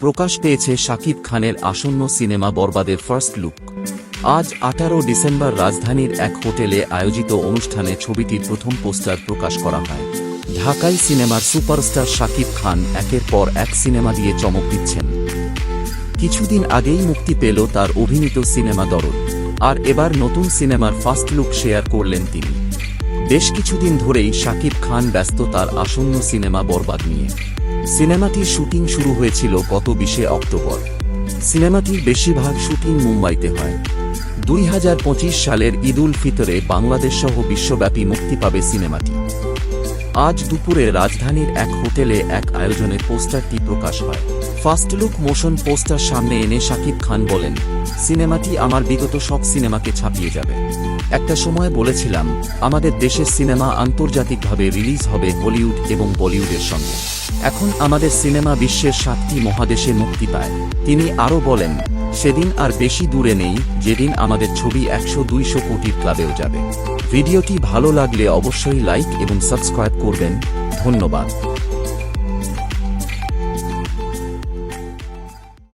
প্রকাশ পেয়েছে শাকিব খানের আসন্ন সিনেমা বরবাদের ফার্স্ট লুক। আজ আঠারো ডিসেম্বর রাজধানীর এক হোটেলে আয়োজিত অনুষ্ঠানে ছবিটির প্রথম পোস্টার প্রকাশ করা হয়। ঢাকাই সিনেমার সুপারস্টার শাকিব খান একের পর এক সিনেমা দিয়ে চমক দিচ্ছেন। কিছুদিন আগেই মুক্তি পেল তার অভিনীত সিনেমা দরদ আর এবার নতুন সিনেমার ফার্স্ট লুক শেয়ার করলেন তিনি। বেশ কিছুদিন ধরেই শাকিব খান ব্যস্ত তার আসন্ন সিনেমা বরবাদ নিয়ে। সিনেমাটির শুটিং শুরু হয়েছিল গত বিশে অক্টোবর। সিনেমাটির বেশিরভাগ শুটিং মুম্বাইতে হয়। দুই হাজার পঁচিশ সালের ঈদুল ফিতরে বাংলাদেশ সহ বিশ্বব্যাপী মুক্তি পাবে সিনেমাটি। আজ দুপুরে রাজধানীর এক হোটেলে এক আয়োজনে পোস্টারটি প্রকাশ হয়। ফার্স্ট লুক মোশন পোস্টার সামনে এনে শাকিব খান বলেন, সিনেমাটি আমার বিগত সব সিনেমাকে ছাপিয়ে যাবে। একটা সময় বলেছিলাম, আমাদের দেশের সিনেমা আন্তর্জাতিকভাবে রিলিজ হবে হলিউড এবং বলিউডের সঙ্গে। এখন আমাদের সিনেমা বিশ্বের সাতটি মহাদেশে মুক্তি পায়। তিনি আরও বলেন সেদিন আর বেশি দূরে নেই, যেদিন আমাদের ছবি একশো দুইশো কোটি ক্লাবেও যাবে। ভিডিওটি ভালো লাগলে অবশ্যই লাইক এবং সাবস্ক্রাইব করবেন। ধন্যবাদ।